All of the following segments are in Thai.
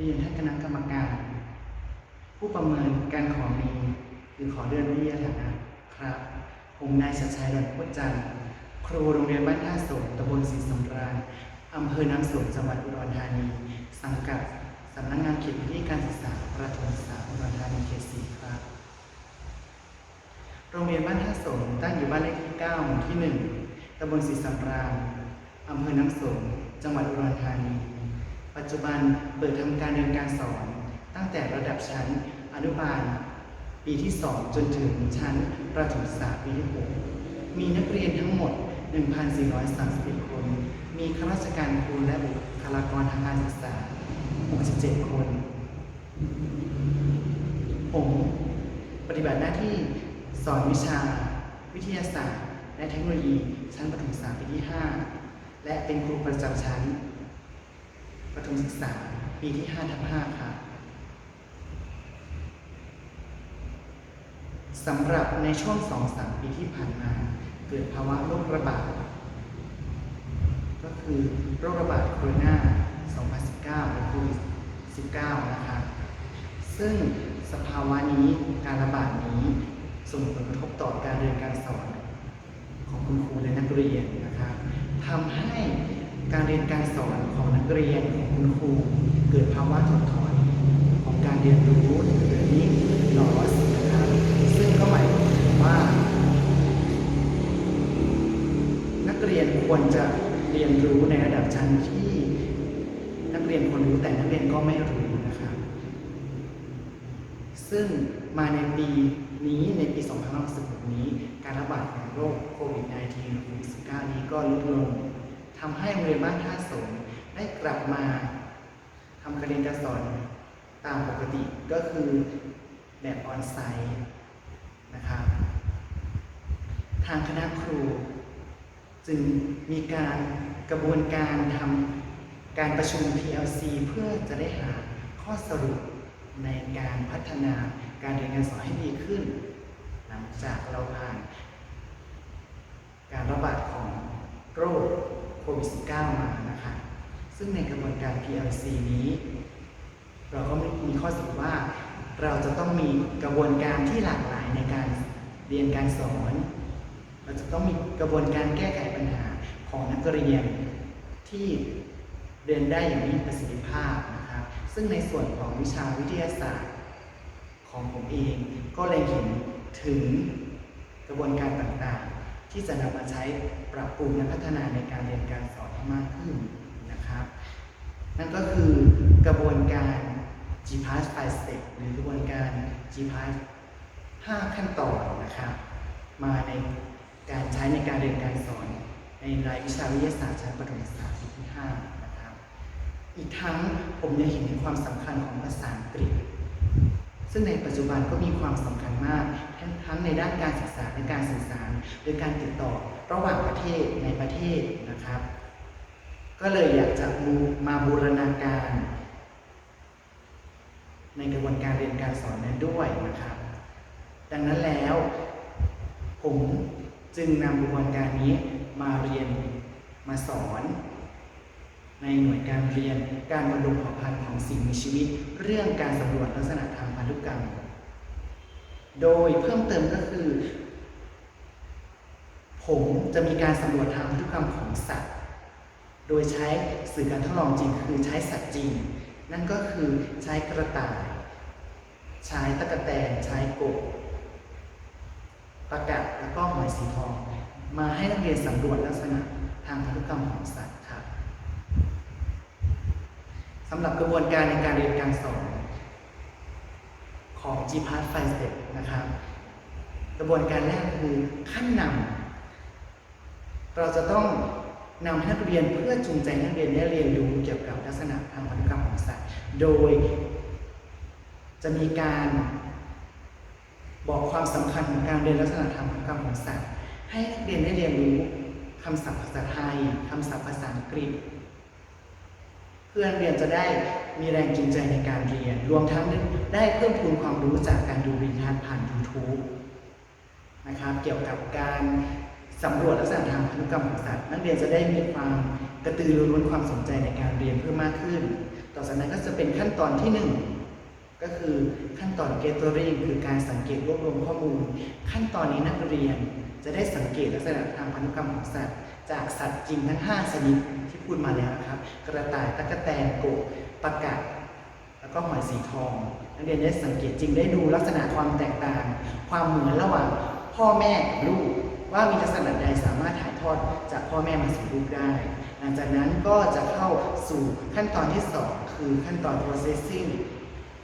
เรียนท่านคณะกรรมการ ผู้ประเมินการขอมีหรือขอเลื่อนวิทยาฐานะครับ ผมนายชัดชัยดอนพุทจันทร์ครูโรงเรียนบ้านท่าสมตำบลศรีสำราญอำเภอน้ำสมจังหวัดอุดรธานี สังกัดสำนักงานเขตพื้นที่การศึกษาประถมศึกษาอุดรธานีเขตสี่ครับ โรงเรียนบ้านท่าสมตั้งอยู่บ้านเลขที่9หมู่ที่ 1ตำบลศรีสำราญอำเภอน้ำสมจังหวัดอุดรธานี จจุบันเปิดทำการเรียนการสอน ตั้งแต่ระดับชั้นอนุบาล ปีที่ 2 จนถึงชั้นประถมศึกษาปีที่ 6 มีนักเรียนทั้งหมด 1,431 คน มีข้าราชการครูและบุคลากรทางการศึกษา 67 คน ผมปฏิบัติหน้าที่สอนวิชา วิทยาศาสตร์ และเทคโนโลยีชั้นประถมศึกษาปีที่ 5 และเป็นครูประจำชั้น ประถมศึกษา ปีที่5ทับ5ครับสำหรับในช่วง 2-3 ปีที่ผ่านมา เกิดภาวะโรคระบาด ก็คือโรคระบาดโคโรนา2019 หรือโควิด 19 นะครับซึ่งสภาวะนี้การระบาดนี้ส่งผลกระทบต่อการเรียนการสอนของคุณครูและนักเรียนนะครับทำให้ การเรียนการสอนของนักเรียนของคุณครู เกิดภาวะถดถอยของการเรียนรู้หรือ learning loss นะครับซึ่งก็หมายถึงว่า นักเรียนควรจะเรียนรู้ในระดับชั้นที่นักเรียนควรรู้แต่นักเรียนก็ไม่รู้นะครับซึ่งมาในปีนี้ในปี2566นี้ การระบาดของโรคโควิด -19 หรือโควิด -19 นี้ก็ลดลง ทำให้โรงเรียนบ้านท่าสงได้กลับมาทำการเรียนการสอนตามปกติก็คือแบบออนไซต์นะครับทางคณะครู จึงมีการกระบวนการทำการประชุม PLC เพื่อจะได้หาข้อสรุปในการพัฒนาการเรียนการสอนให้ดีขึ้น หลังจากเราผ่าน การระบาดของโรค วิด -19 มานะคะ ซึ่งในกระบวนการ PLC นี้ เราก็มีข้อสรุปว่า เราจะต้องมีกระบวนการที่หลากหลายในการเรียนการสอน เราจะต้องมีกระบวนการแก้ไขปัญหาของนักเรียนที่เรียนได้อย่างมีประสิทธิภาพนะครับ ซึ่งในส่วนของวิชาวิทยาศาสตร์ของผมเอง ก็เลยเห็นถึงกระบวนการต่างๆ ที่จะนำมาใช้ปรับปรุงและพัฒนาในการเรียนการสอนให้มากขึ้นนะครับ นั่นก็คือกระบวนการ G Pass 5 Step หรือกระบวนการ G Pass 5 ขั้นตอนนะครับ มาในการใช้ในการเรียนการสอนในรายวิชาวิทยาศาสตร์ชั้นประถมศึกษาปีที่5นะครับ อีกทั้งผมยังเห็นถึงความสำคัญของภาษาอังกฤษ ซึ่งในปัจจุบันก็มีความสำคัญมากทั้งในด้านการศึกษาและการสื่อสารหรือการติดต่อระหว่างประเทศในประเทศนะครับ ก็เลยอยากจะมูมาบูรณาการ ในกระบวนการเรียนการสอนนั้นด้วยนะครับ ดังนั้นแล้ว ผมจึงนำกระบวนการนี้มาเรียนมาสอน ในหน่วยการเรียนการบรรลุเผ่าพันธุ์ของสิ่งมีชีวิต เรื่องการสำรวจลักษณะทางพันธุกรรม โดยเพิ่มเติมก็คือ ผมจะมีการสำรวจทางพันธุกรรมของสัตว์ โดยใช้สื่อการทดลองจริงคือใช้สัตว์จริง นั่นก็คือใช้กระต่าย ใช้ตะกะแตนใช้กบปลากัดแล้วก็หอยสีทอง มาให้นักเรียนสำรวจลักษณะทางพันธุกรรมของสัตว์ สำหรับกระบวนการในการเรียนการสอนของ g p a s 5 Step นะครับ กระบวนการแรกคือขั้นนำเราจะต้องนำให้นักเรียนเพื่อจูงใจนักเรียนได้เรียนรู้เกี่ยวกับลักษณะทางพันธุกรรมของสัตว์ โดย จะมีการบอกความสำคัญของการเรียนลักษณะทางพันธุกรรมของสัตว์ ให้นักเรียนได้เรียนรู้คำศัพท์ภาษาไทยคำศัพท์ภาษาอังกฤษ เพื่อนเรียนจะได้มีแรงจูงใจในการเรียน รวมทั้งได้เพิ่มพูนความรู้จากการดูวิดีโอผ่าน YouTube นะครับ เกี่ยวกับการสำรวจลักษณะทางพันธุกรรมของสัตว์ นักเรียนจะได้มีความกระตือรือร้นความสนใจในการเรียนเพิ่มมากขึ้น ต่อจากนั้นก็จะเป็นขั้นตอนที่หนึ่งก็คือขั้นตอน gathering คือการสังเกตรวบรวมข้อมูล ขั้นตอนนี้นักเรียนจะได้สังเกตลักษณะทางพันธุกรรมของสัตว์ จากสัตว์จริงทั้ง 5 ชนิดที่พูดมาแล้วนะครับ กระต่ายตั๊กแตนกบปลากัดแล้วก็หอยสีทองนักเรียนได้สังเกตจริงได้ดูลักษณะความแตกต่าง ความเหมือนระหว่างพ่อแม่กับลูก ว่ามีลักษณะใดสามารถถ่ายทอดจากพ่อแม่มาสู่ลูกได้ หลังจากนั้นก็จะเข้าสู่ขั้นตอนที่ 2 คือขั้นตอน processing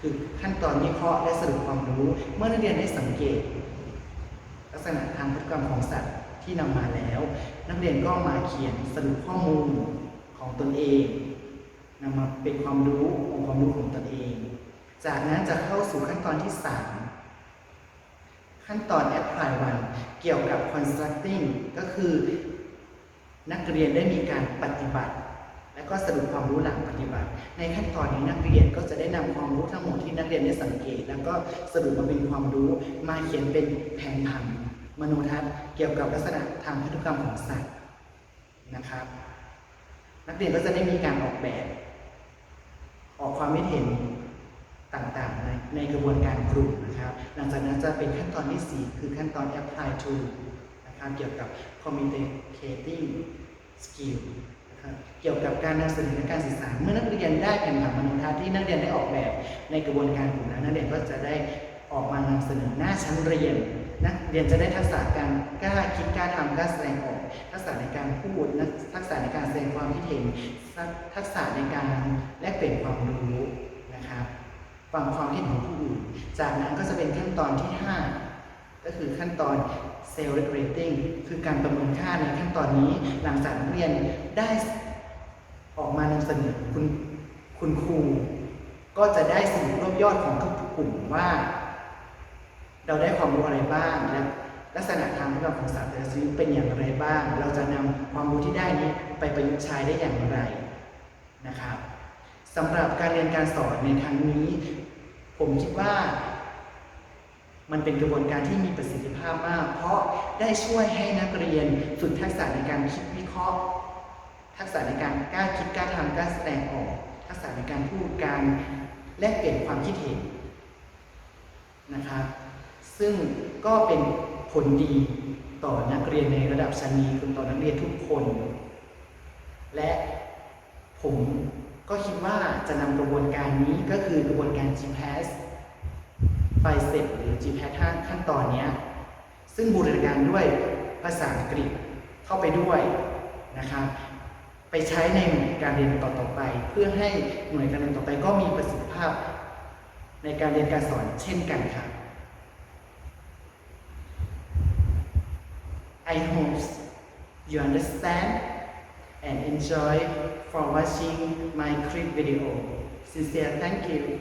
คือขั้นตอนวิเคราะห์และสรุปความรู้ เมื่อนักเรียนได้สังเกต ลักษณะทางพฤติกรรมของสัตว์ ที่นำมาแล้ว นักเรียนก็มาเขียนสรุปข้อมูลของตนเองนำมาเป็นความรู้องค์ความรู้ของตนเอง จากนั้นจะเข้าสู่ขั้นตอนที่ 3 ขั้นตอน apply one เกี่ยวกับ constructing ก็คือ นักเรียนได้มีการปฏิบัติ และก็สรุปความรู้หลังปฏิบัติ ในขั้นตอนนี้นักเรียนก็จะได้นำความรู้ทั้งหมดที่นักเรียนได้สังเกต แล้วก็สรุปมาเป็นความรู้มาเขียนเป็นแผนผัง มโนทัศน์เกี่ยวกับลักษณะทางพันธุกรรมของสัตว์นะครับ นักเรียนก็จะได้มีการออกแบบ ออกความคิดเห็นต่างๆในในกระบวนการกลุ่มนะครับ หลังจากนั้นจะเป็นขั้นตอนที่ 4 คือขั้นตอน apply to นะครับเกี่ยวกับ communicating skill นะครับเกี่ยวกับการนำเสนอและการสื่อสารเมื่อนักเรียนได้แผนผังมนทัศน์ที่นักเรียนได้ออกแบบในกระบวนการกลุ่มนั้นนักเรียนก็จะได้ ออกมานำเสนอหน้าชั้นเรียนนักเรียนจะได้ทักษะการกล้าคิดกล้าทำกล้าแสดงออก ทักษะในการพูดนักทักษะในการแสดงความคิดเห็นทักษะในการแลกเปลี่ยนความรู้นะครับฟังความคิดของผู้อื่น จากนั้นก็จะเป็นขั้นตอนที่ 5 ก็คือขั้นตอน self regulating คือการประเมินค่าในขั้นตอนนี้ หลังจากนักเรียนได้ออกมานำเสนอคุณคุณครู ก็จะได้สรุปรวบยอดของทุกกลุ่มว่า เราได้ความรู้อะไรบ้างและลักษณะทางพฤติกรรมของสัตว์แต่ละชนิดเป็นอย่างไรบ้าง เราจะนำความรู้ที่ได้นี้ไปประยุกต์ใช้ได้อย่างไรนะครับสำหรับการเรียนการสอนในครั้งนี้ ผมคิดว่า มันเป็นกระบวนการที่มีประสิทธิภาพมาก เพราะได้ช่วยให้นักเรียนฝึกทักษะในการคิดวิเคราะห์ ทักษะในการกล้าคิดกล้าทำกล้าแสดงออก ทักษะในการพูดการแลกเปลี่ยนความคิดเห็นนะครับ ซึ่งก็เป็นผลดีต่อนักเรียนในระดับชั้นนี้คือต่อนักเรียนทุกคน และผมก็คิดว่าจะนำกระบวนการนี้ก็คือกระบวนการ GPAS ไปเสร็จหรือ GPAS ขั้นตอนนี้ซึ่งบูรณาการด้วยภาษาอังกฤษเข้าไปด้วยนะครับไปใช้ในหน่วยการเรียนต่อๆไป เพื่อให้หน่วยการเรียนต่อไปก็มีประสิทธิภาพ ในการเรียนการสอนเช่นกันครับ I hope you understand and enjoy for watching my clip video. Sincere thank you.